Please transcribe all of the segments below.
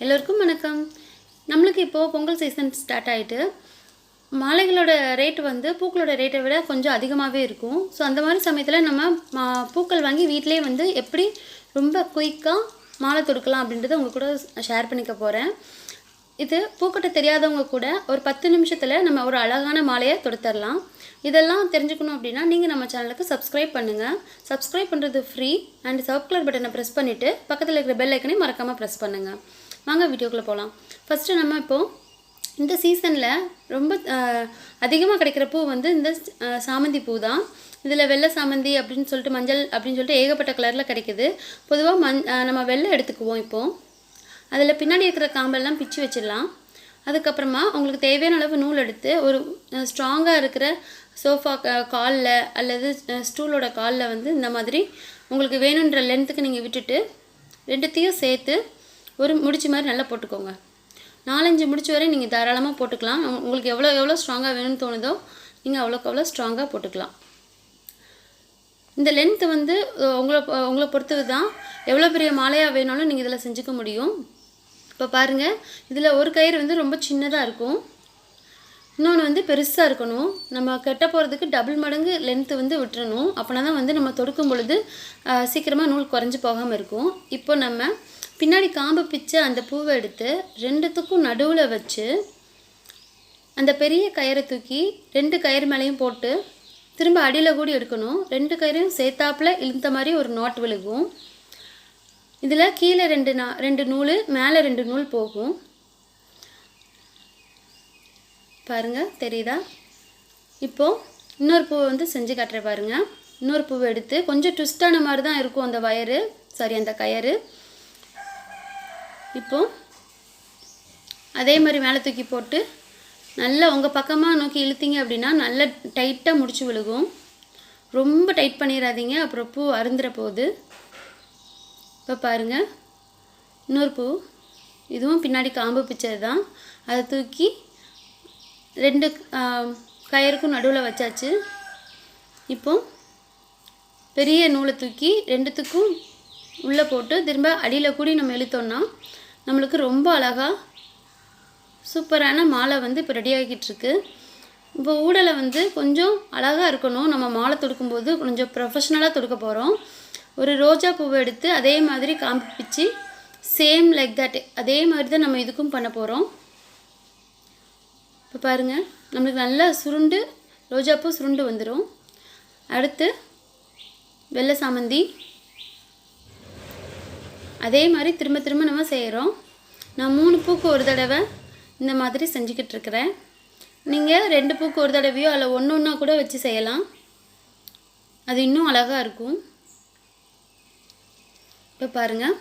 எல்லோருக்கும் வணக்கம். நம்மளுக்கு இப்போது பொங்கல் சீசன் ஸ்டார்ட் ஆகிட்டு மாலைகளோட ரேட் வந்து பூக்களோட ரேட்டை விட கொஞ்சம் அதிகமாகவே இருக்கும். ஸோ அந்த மாதிரி சமயத்தில் நம்ம மா- பூக்கள் வாங்கி வீட்டிலே வந்து எப்படி ரொம்ப குயிக்காக மாலை தொடுக்கலாம் அப்படின்றத உங்கள் கூட ஷேர் பண்ணிக்க போகிறேன் இது பூக்கட்ட தெரியாதவங்க கூட ஒரு பத்து நிமிஷத்தில் நம்ம ஒரு அழகான மாலையை தொடுத்துடலாம் இதெல்லாம் தெரிஞ்சுக்கணும் அப்படின்னா நீங்கள் நம்ம சேனலுக்கு சப்ஸ்கிரைப் பண்ணுங்கள் சப்ஸ்கிரைப் பண்ணுறது ஃப்ரீ அண்ட் சப் கலர் பட்டனை ப்ரெஸ் பண்ணிவிட்டு பக்கத்தில் இருக்கிற பெல் ஐக்கனையும் மறக்காமல் ப்ரெஸ் பண்ணுங்கள் வாங்க வீடியோக்குள்ளே போகலாம் ஃபஸ்ட்டு நம்ம இப்போது இந்த சீசனில் ரொம்ப அதிகமாக கிடைக்கிற பூ வந்து இந்த சாமந்தி பூ தான் இதில் வெள்ளை சாமந்தி அப்படின்னு சொல்லிட்டு மஞ்சள் அப்படின்னு சொல்லிட்டு ஏகப்பட்ட கலரில் கிடைக்குது. பொதுவாக மஞ் நம்ம வெள்ளை எடுத்துக்குவோம் இப்போது அதில் பின்னாடி இருக்கிற காம்பெல்லாம் பிச்சு வச்சிடலாம். அதுக்கப்புறமா உங்களுக்கு தேவையான அளவு நூல் எடுத்து ஒரு ஸ்ட்ராங்காக இருக்கிற சோஃபா காலில் அல்லது ஸ்டூலோட காலில் வந்து இந்த மாதிரி உங்களுக்கு வேணுன்ற லென்த்துக்கு நீங்கள் விட்டுட்டு ரெண்டுத்தையும் சேர்த்து ஒரு முடிச்சு மாதிரி நல்லா போட்டுக்கோங்க. நாலஞ்சு முடிச்சு வரை நீங்கள் தாராளமாக போட்டுக்கலாம். உங்களுக்கு எவ்வளோ எவ்வளோ ஸ்ட்ராங்காக வேணும்னு தோணுதோ நீங்கள் அவ்வளோக்கு அவ்வளோ ஸ்ட்ராங்காக போட்டுக்கலாம். இந்த லென்த்து வந்து உங்களை உங்களை பொறுத்தது தான் எவ்வளோ பெரிய மாலையாக வேணாலும் நீங்கள் இதில் செஞ்சுக்க முடியும். இப்போ பாருங்கள் இதில் ஒரு கயிறு வந்து ரொம்ப சின்னதாக இருக்கும். இன்னொன்று வந்து பெருசாக இருக்கணும். நம்ம கெட்ட போகிறதுக்கு டபுள் மடங்கு லென்த்து வந்து விட்டுறணும். அப்படின்னா தான் வந்து நம்ம தொடுக்கும் பொழுது சீக்கிரமாக நூல் குறைஞ்சி போகாமல் இருக்கும். இப்போ நம்ம பின்னாடி காம்பு பிச்சை அந்த பூவை எடுத்து ரெண்டுத்துக்கும் நடுவில் வச்சு அந்த பெரிய கயிறை தூக்கி ரெண்டு கயிறு மேலேயும் போட்டு திரும்ப அடியில் கூடி எடுக்கணும். ரெண்டு கயிறையும் சேர்த்தாப்பில் இழுத்த மாதிரி ஒரு நாட் விழுகும். இதில் கீழே ரெண்டு நா ரெண்டு நூல் மேலே ரெண்டு நூல் போகும். பாருங்கள் தெரியுதா? இப்போது இன்னொரு பூவை வந்து செஞ்சு காட்டுறேன் பாருங்கள் இன்னொரு பூவை எடுத்து கொஞ்சம் ட்விஸ்டான மாதிரி தான் இருக்கும் அந்த வயரு. சாரி அந்த கயறு. இப்போ அதே மாதிரி மேலே தூக்கி போட்டு நல்லா உங்கள் பக்கமாக நோக்கி இழுத்தீங்க அப்படின்னா நல்லா டைட்டாக முடிச்சு விழுகும். ரொம்ப டைட் பண்ணிடாதீங்க அப்புறம் பூ அருந்துற போகுது இப்போ பாருங்கள் இன்னொரு பூ. இதுவும் பின்னாடி காம்பு பிச்சது தான். அதை தூக்கி ரெண்டு கயருக்கும் நடுவில் வச்சாச்சு. இப்போ பெரிய நூலை தூக்கி ரெண்டுத்துக்கும் உள்ளே போட்டு திரும்ப அடியில் கூடி நம்ம இழுத்தோன்னா நம்மளுக்கு ரொம்ப அழகாக சூப்பரான மாலை வந்து இப்போ ரெடி ஆகிட்டு இப்போ ஊடலை வந்து கொஞ்சம் அழகாக இருக்கணும். நம்ம மாலை தொடுக்கும்போது கொஞ்சம் ப்ரொஃபஷ்னலாக தொடுக்க போகிறோம் ஒரு ரோஜா பூவை எடுத்து அதே மாதிரி காம்பிச்சு சேம் லைக் தட் அதே மாதிரி தான் நம்ம இதுக்கும் பண்ண போகிறோம் இப்போ பாருங்கள் நம்மளுக்கு நல்லா சுருண்டு ரோஜாப்பூ சுருண்டு வந்துடும் அடுத்து வெள்ளை சாமந்தி அதே மாதிரி திரும்ப திரும்ப நம்ம செய்கிறோம் நான் மூணு பூக்கு ஒரு தடவை இந்த மாதிரி செஞ்சுக்கிட்டு இருக்கிறேன். நீங்கள் ரெண்டு பூக்கு ஒரு தடவையோ அல்ல ஒன்று ஒன்றா கூட வச்சு செய்யலாம். அது இன்னும் அழகாக இருக்கும். இப்போ பாருங்கள்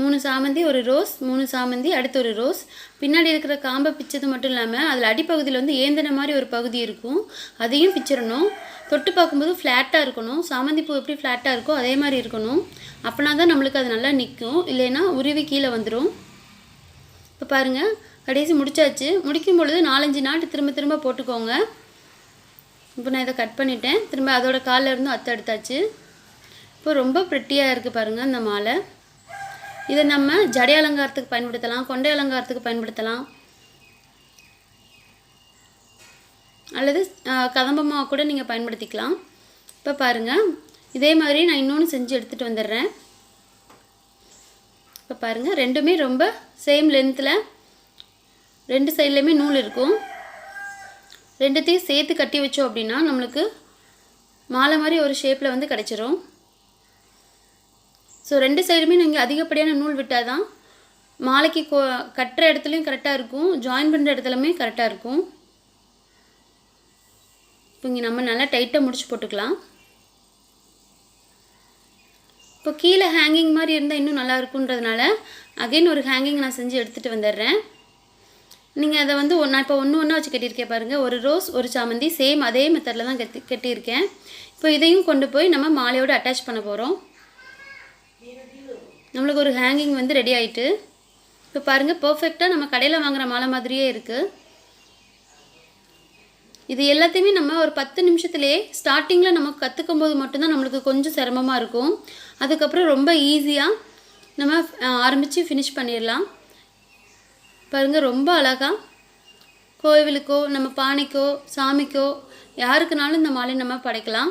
மூணு சாமந்தி ஒரு ரோஸ் மூணு சாமந்தி அடுத்து ஒரு ரோஸ். பின்னாடி இருக்கிற காம்பை பிச்சது மட்டும் இல்லாமல் அதில் அடிப்பகுதியில் வந்து ஏந்தின மாதிரி ஒரு பகுதி இருக்கும். அதையும் பிச்சிடணும். தொட்டு பார்க்கும்போது ஃப்ளாட்டாக இருக்கணும். சாமந்தி பூ எப்படி ஃப்ளாட்டாக இருக்கோ அதே மாதிரி இருக்கணும். அப்படின்னா தான் நம்மளுக்கு அது நல்லா நிற்கும் இல்லைன்னா உருவி கீழே வந்துடும் இப்போ பாருங்கள் கடைசி முடிச்சாச்சு. முடிக்கும் பொழுது நாலஞ்சு நாட்டு திரும்ப திரும்ப போட்டுக்கோங்க. இப்போ நான் இதை கட் பண்ணிட்டேன். திரும்ப அதோட காலில் இருந்தும் அத்தை எடுத்தாச்சு. இப்போ ரொம்ப ப்ரெட்டியாக இருக்குது பாருங்கள் அந்த மாலை. இதை நம்ம ஜடை அலங்காரத்துக்கு பயன்படுத்தலாம் கொண்டை அலங்காரத்துக்கு பயன்படுத்தலாம். அல்லது கதம்பமாக கூட நீங்கள் பயன்படுத்திக்கலாம். இப்போ பாருங்கள் இதே மாதிரி நான் இன்னொன்று செஞ்சு எடுத்துகிட்டு வந்துடுறேன். இப்போ பாருங்கள் ரெண்டுமே ரொம்ப சேம் லென்த்தில் ரெண்டு சைட்லேயுமே நூல் இருக்கும். ரெண்டுத்தையும் சேர்த்து கட்டி வச்சோம் அப்படின்னா நம்மளுக்கு மாலை மாதிரி ஒரு ஷேப்பில் வந்து கிடச்சிரும். ஸோ ரெண்டு சைடுமே நீங்கள் அதிகப்படியான நூல் விட்டால் தான் மாலைக்கு கோ கட்டுற இடத்துலையும் கரெக்டாக இருக்கும். ஜாயின் பண்ணுற இடத்துலையுமே கரெக்டாக இருக்கும். இப்போ இங்கே நம்ம நல்லா டைட்டாக முடிச்சு போட்டுக்கலாம். இப்போ கீழே ஹேங்கிங் மாதிரி இருந்தால் இன்னும் நல்லா இருக்குன்றதுனால அகைன் ஒரு ஹேங்கிங் நான் செஞ்சு எடுத்துகிட்டு வந்துடுறேன். நீங்கள் அதை வந்து ஒன்று நான் இப்போ ஒன்று ஒன்றா வச்சு கட்டியிருக்கேன் பாருங்கள் ஒரு ரோஸ் ஒரு சாமந்தி சேம் அதே மெத்தடில் தான் கட்டி கட்டியிருக்கேன். இப்போ இதையும் கொண்டு போய் நம்ம மாலையோடு அட்டாச் பண்ண போகிறோம் நம்மளுக்கு ஒரு ஹேங்கிங் வந்து ரெடி ஆகிட்டு இப்போ பாருங்கள் பர்ஃபெக்டாக நம்ம கடையில் வாங்குகிற மாலை மாதிரியே இருக்குது இது எல்லாத்தையுமே நம்ம ஒரு பத்து நிமிஷத்துலேயே ஸ்டார்டிங்கில் நம்ம கற்றுக்கும் போது மட்டும்தான் நம்மளுக்கு கொஞ்சம் சிரமமாக இருக்கும். அதுக்கப்புறம் ரொம்ப ஈஸியாக நம்ம ஆரம்பித்து ஃபினிஷ் பண்ணிடலாம். பாருங்கள் ரொம்ப அழகா கோவிலுக்கோ நம்ம பானைக்கோ சாமிக்கோ யாருக்குனாலும் இந்த மாலை நம்ம படைக்கலாம்.